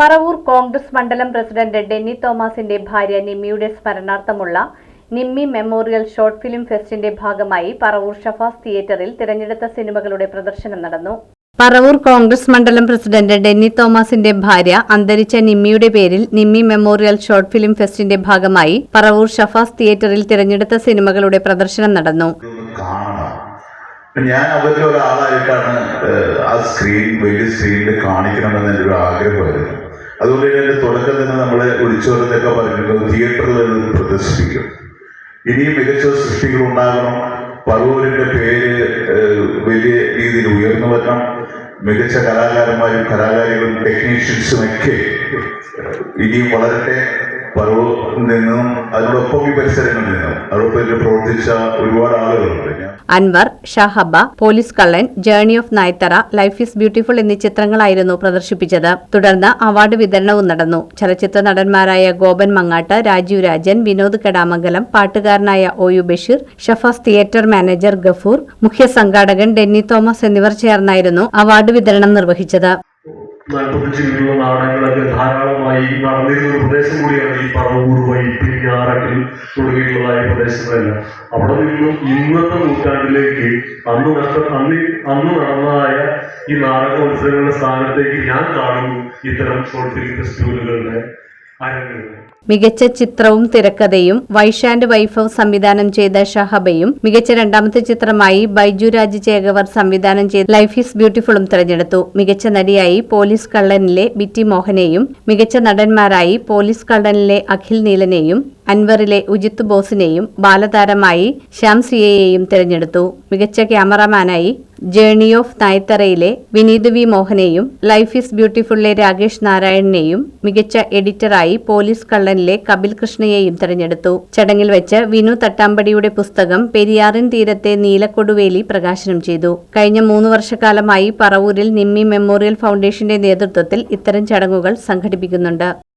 പറവൂർ കോൺഗ്രസ് മണ്ഡലം പ്രസിഡന്റ് ഡെന്നി തോമസിന്റെ ഭാര്യ നിമ്മിയുടെ സ്മരണാർത്ഥമുള്ള നിമ്മി മെമ്മോറിയൽ ഷോർട്ട് ഫിലിം ഫെസ്റ്റിന്റെ ഭാഗമായി പറവൂർ ഷഫാസ് തിയേറ്ററിൽ തിരഞ്ഞെടുത്ത സിനിമകളുടെ പ്രദർശനം നടന്നു. പറവൂർ കോൺഗ്രസ് മണ്ഡലം പ്രസിഡന്റ് ഡെന്നി തോമസിന്റെ ഭാര്യ അന്തരിച്ച നിമ്മിയുടെ പേരിൽ നിമ്മി മെമ്മോറിയൽ ഷോർട്ട് ഫിലിം ഫെസ്റ്റിന്റെ ഭാഗമായി പറവൂർ ഷഫാസ് തിയേറ്ററിൽ തിരഞ്ഞെടുത്ത സിനിമകളുടെ പ്രദർശനം നടന്നു. ഞാൻ അവരിൽ ഒരാളായിട്ടാണ് ആ സ്ക്രീൻ വലിയ സ്ക്രീനിൽ കാണിക്കണമെന്ന് എന്റെ ഒരു ആഗ്രഹമായിരുന്നു. അതുകൊണ്ട് അതിന്റെ തുടക്കം തന്നെ നമ്മളെ വിളിച്ചോരെന്നൊക്കെ പറഞ്ഞിട്ടുള്ളത് തിയേറ്ററിൽ നിന്ന് പ്രദർശിപ്പിക്കും. ഇനിയും മികച്ച സൃഷ്ടികൾ ഉണ്ടാകണം. പറവൂരിന്റെ പേര് വലിയ രീതിയിൽ ഉയർന്നു വരണം. മികച്ച കലാകാരന്മാരും കലാകാരികളും ടെക്നീഷ്യൻസും ഒക്കെ ഇനിയും വളരട്ടെ. പരിസരങ്ങളിൽ Anwar Shahaba police Kallan journey of Nayathara life is beautiful എന്നീ ചിത്രങ്ങളായിരുന്നു പ്രദർശിപ്പിച്ചത്. തുടർന്ന് അവാർഡ് വിതരണവും നടന്നു. ചലച്ചിത്ര നടന്മാരായ Gopan Mangattu Rajeev Rajan Vinod Kadamangalam പാട്ടുകാരനായ O U Basheer Shafas theatre manager Gafoor മുഖ്യ സംഘാടകൻ ഡെന്നി തോമസ് എന്നിവർ ചേർന്നായിരുന്നു അവാർഡ് വിതരണം നിർവഹിച്ചത്. നാൽപ്പത്തഞ്ച് മിനിറ്റുള്ള നാടകങ്ങളൊക്കെ ധാരാളമായി നടന്നിരുന്ന പ്രദേശം കൂടിയാണ് ഈ പറവൂർ വഴി പിരിഞ്ഞാറക്കൽ തുടങ്ങിയിട്ടുള്ളതായ പ്രദേശങ്ങളെല്ലാം. അവിടെ നിന്നും ഇന്നത്തെ നൂറ്റാണ്ടിലേക്ക് അന്ന് നഷ്ട അന്ന് അന്ന് നടന്നതായ ഈ നാടക മത്സരങ്ങളുടെ സ്ഥാനത്തേക്ക് ഞാൻ കാണുന്നു ഇത്തരം ഷോർട്ട് ഫിലിം ഫെസ്റ്റിവലുകളുടെ മികച്ച ചിത്രവും തിരക്കഥയും വൈഷാൻഡ് വൈഭവ് സംവിധാനം ചെയ്ത ഷഹബയും മികച്ച രണ്ടാമത്തെ ചിത്രമായി ബൈജു രാജ് ചേകവർ സംവിധാനം ചെയ്ത ലൈഫ് ഈസ് ബ്യൂട്ടിഫുളും തിരഞ്ഞെടുത്തു. മികച്ച നടിയായി പോലീസ് കള്ളനിലെ ബിറ്റി മോഹനെയും മികച്ച നടന്മാരായി പോലീസ് കള്ളനിലെ അഖിൽ നീലനെയും അൻവറിലെ ഉജിത്ത് ബോസിനെയും ബാലതാരമായി ശ്യാം സിയയെയും തിരഞ്ഞെടുത്തു. മികച്ച ക്യാമറാമാനായി ജേർണി ഓഫ് നായ്ത്തറയിലെ വിനീത് വി മോഹനെയും ലൈഫ് ഈസ് ബ്യൂട്ടിഫുള്ളിലെ രാകേഷ് നാരായണനെയും മികച്ച എഡിറ്ററായി പോലീസ് കള്ളനിലെ കപിൽ കൃഷ്ണയെയും തെരഞ്ഞെടുത്തു. ചടങ്ങിൽ വെച്ച് വിനു തട്ടാമ്പടിയുടെ പുസ്തകം പെരിയാറിൻ തീരത്തെ നീലക്കൊടുവേലി പ്രകാശനം ചെയ്തു. കഴിഞ്ഞ മൂന്ന് വർഷക്കാലമായി പറവൂരിൽ നിമ്മി മെമ്മോറിയൽ ഫൗണ്ടേഷന്റെ നേതൃത്വത്തിൽ ഇത്തരം ചടങ്ങുകൾ സംഘടിപ്പിക്കുന്നുണ്ട്.